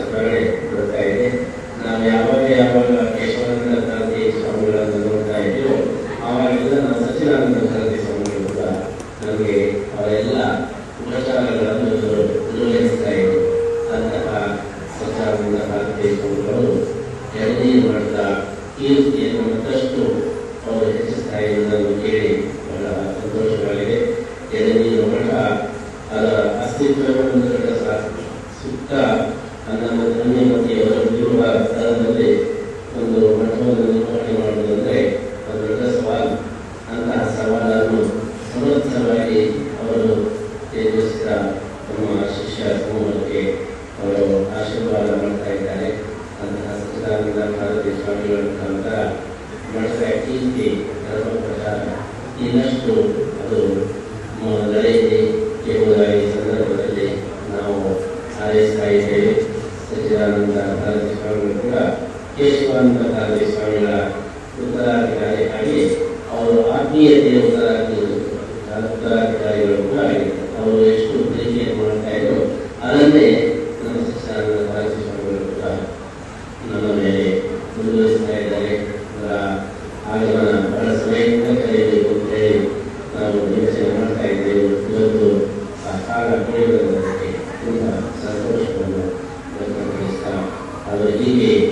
ಸ್ಮರಣೆ ನಾವು ಯಾವಾಗ ಯಾವಾಗ ಕೇಶವಾನಂದ ಸ್ವಾಮಿಗಳನ್ನು ನೋಡ್ತಾ ಇದ್ದೀವೋ ಆವಾಗೆಲ್ಲ ನಾವು ಸ್ವಾಮಿಗಳು ಕೂಡ ನಮಗೆ ಅವರೆಲ್ಲ ಉಪಚಾರಗಳನ್ನು ನಿರ್ವಹಿಸ್ತಾ ಇದ್ರು ಅಂತಹ ಸಚ್ಚಿದಾನಂದ ಸರಸ್ವತಿ ಸ್ವಾಮಿಗಳು ಮಾಡ್ತಾ ಈ ರೀತಿಯನ್ನು ಅವರು ಹೆಚ್ಚಿಸ್ತಾ ಇರುವುದನ್ನು ಕೇಳಿ ಬಹಳ ಸಂತೋಷವಾಗಿದೆ ಎಳನೀರು ಮಠ ಅದರ ಅಸ್ತಿತ್ವವನ್ನು ಸುತ್ತ ಹನ್ನೊಂದು ಧನ್ಯಮತಿಯವರು ಇರುವ ಸ್ಥಳದಲ್ಲಿ ಒಂದು ಮಠವನ್ನು ನಿರ್ವಹಣೆ ಮಾಡುವುದಂದ್ರೆ ಒಂದು ದೊಡ್ಡ ಸವಾಲು ಅಂತಹ ಸವಾಲನ್ನು ಸಮರ್ಥವಾಗಿ ಅವರು ಎದುರಿಸಿದ ನಮ್ಮ ಶಿಷ್ಯ ಸಮೂಹಕ್ಕೆ ಅವರು ಆಶೀರ್ವಾದ ಮಾಡ್ತಾ ಇದ್ದಾರೆ. ಅಂತಹ ಸಚ್ಚಿದಾನಂದ ಭಾರತಿ ಸ್ವಾಮಿಗಳ ಮುಖಾಂತರ ಮಠದ ಕೀರ್ತಿ ಧರ್ಮ ಪ್ರಚಾರ ಇನ್ನಷ್ಟು ಹಾರೈಸ್ತಾ ಸಚಿದಾನಂದ ಭಾರತಿ ಸ್ವಾಮಿಗಳು ಕೂಡ ಕೇಶವಾನಂದ ಭಾರತಿ ಸ್ವಾಮಿಗಳ ಉತ್ತರಾಧಿಕಾರಿ ಆಗಿ ಅವರು ಆತ್ಮೀಯತೆಯ ಉತ್ತರಾಧಿಕಾರಿ ಉತ್ತರಾಧಿಕಾರಿಗಳು ಕೂಡ ಆಗಿದ್ದಾರೆ ಅವರು ಎಷ್ಟು ಪ್ರೀತಿಯನ್ನು ಮಾಡ್ತಾ ಇದ್ರು ಅದನ್ನೇ ನಮ್ಮ ಸಚಿದಾನಂದ ಭಾರತಿ ಸ್ವಾಮಿಗಳು ಕೂಡ ನಮ್ಮ ಮೇಲೆ ಮುಂದುವರಿಸ್ತಾ ಇದ್ದಾರೆ ಅವರ ಆಗಮನ ಬಹಳ ಸಮಯದಿಂದ ಕರೆಯಬೇಕು ಅಂತ ಹೇಳಿ ನಾವು ಯೋಚನೆ ಮಾಡ್ತಾ ಇದ್ದೇವೆ ಇವತ್ತು ತುಂಬ serdecznie do tego miejsca, ale innej